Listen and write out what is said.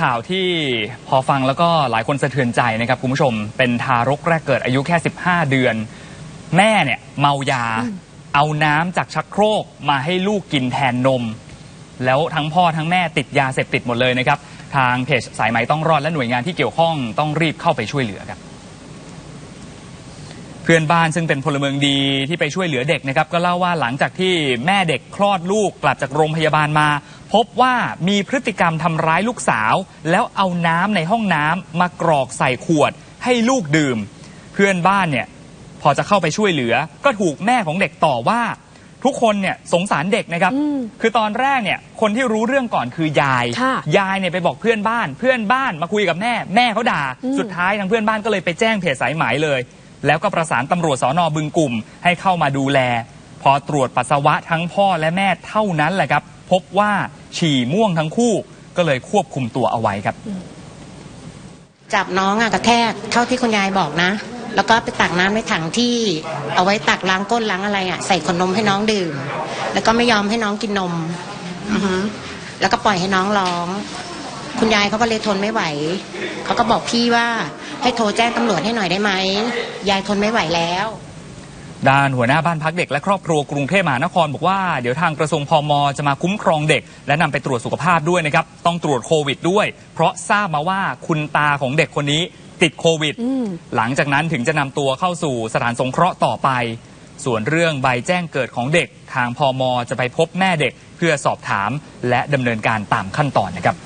ข่าวที่พอฟังแล้วก็หลายคนสะเทือนใจนะครับคุณผู้ชม เป็นทารกแรกเกิดอายุแค่ 15 เดือน แม่เนี่ยเมายา เอาน้ำจากชักโครกมาให้ลูกกินแทนนม แล้วทั้งพ่อทั้งแม่ติดยาเสพติดหมดเลยนะครับ ทางเพจสายไหมต้องรอดและหน่วยงานที่เกี่ยวข้องต้องรีบเข้าไปช่วยเหลือครับเพื่อนบ้านซึ่งเป็นพลเมืองดีที่ไปช่วยเหลือเด็กนะครับก็เล่าว่าหลังจากที่แม่เด็กคลอดลูกกลับจากโรงพยาบาลมา พบว่ามีพฤติกรรมทำร้ายลูกสาว แล้วเอาน้ำในห้องน้ำมากรอกใส่ขวดให้ลูกดื่ม เพื่อนบ้านเนี่ยพอจะเข้าไปช่วยเหลือ ก็ถูกแม่ของเด็กต่อว่า ทุกคนเนี่ยสงสารเด็กนะครับอืมคือตอนแรกเนี่ยคนที่รู้เรื่องก่อนคือยายค่ะยายเนี่ยไปบอกเพื่อนบ้าน เพื่อนบ้านมาคุยกับแม่ แม่เขาด่าอืมสุดท้ายทางเพื่อนบ้านก็เลยไปแจ้งเพจสายไหมเลย แล้วก็ประสานตำรวจสอนอบึงกลุ่ม ให้เข้ามาดูแล พอตรวจปัสสาวะทั้งพ่อและแม่เท่านั้นแหละครับ พบว่า ฉี่ม่วงทั้งคู่ก็เลยควบคุมตัวเอาไว้ครับ จับน้องอะกระแทกเท่าที่คุณยายบอกนะ แล้วก็ไปตักน้ำในถังที่เอาไว้ตักล้างก้นล้างอะไรอะใส่ขวดนมให้น้องดื่ม แล้วก็ไม่ยอมให้น้องกินนมอือฮึแล้วก็ปล่อยให้น้องร้อง คุณยายเขาก็เลยทนไม่ไหวเขาก็บอกพี่ว่าให้โทรแจ้งตำรวจให้หน่อยได้ไหมยายทนไม่ไหวแล้ว ด้านหัวหน้าบ้านพักเด็กและครอบครัวกรุงเทพมหานครบอกว่าเดี๋ยวทางกระทรวงพมจะมาคุ้มครองเด็ก และนำไปตรวจสุขภาพด้วยนะครับ ต้องตรวจโควิดด้วย เพราะทราบมาว่าคุณตาของเด็กคนนี้ติดโควิด หลังจากนั้นถึงจะนำตัวเข้าสู่สถานสงเคราะห์ต่อไป ส่วนเรื่องใบแจ้งเกิดของเด็ก ทางพมจะไปพบแม่เด็ก เพื่อสอบถามและดำเนินการตามขั้นตอนนะครับ